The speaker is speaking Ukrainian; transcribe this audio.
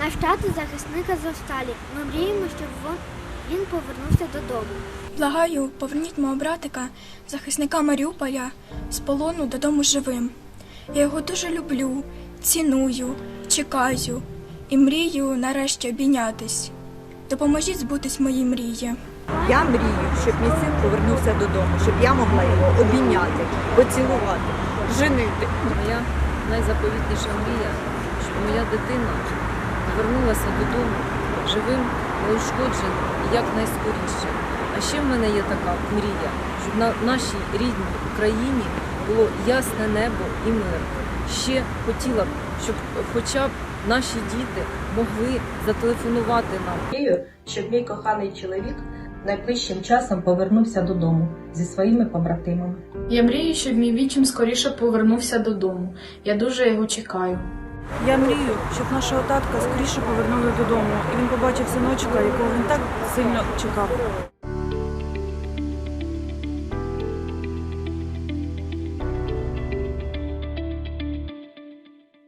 Наш тато захисник Азовсталі. Ми мріємо, щоб він повернувся додому. Благаю, поверніть мого братика, захисника Маріуполя, з полону додому живим. Я його дуже люблю, ціную, чекаю і мрію нарешті обійнятись. Допоможіть збутись моїй мрії. Я мрію, щоб мій син повернувся додому, щоб я могла його обійняти, поцілувати, женити. Моя найзаповітніша мрія, щоб моя дитина повернулася додому живим, неушкодженим і якнайскоріше. А ще в мене є така мрія, щоб на нашій рідній Україні було ясне небо і мир. Ще хотіла б, щоб хоча б наші діти могли зателефонувати нам мрію, щоб мій коханий чоловік найближчим часом повернувся додому зі своїми побратимами. Я мрію, щоб мій вічим скоріше повернувся додому. Я дуже його чекаю. Я мрію, щоб нашого татка скоріше повернули додому, і він побачив синочка, якого він так сильно чекав.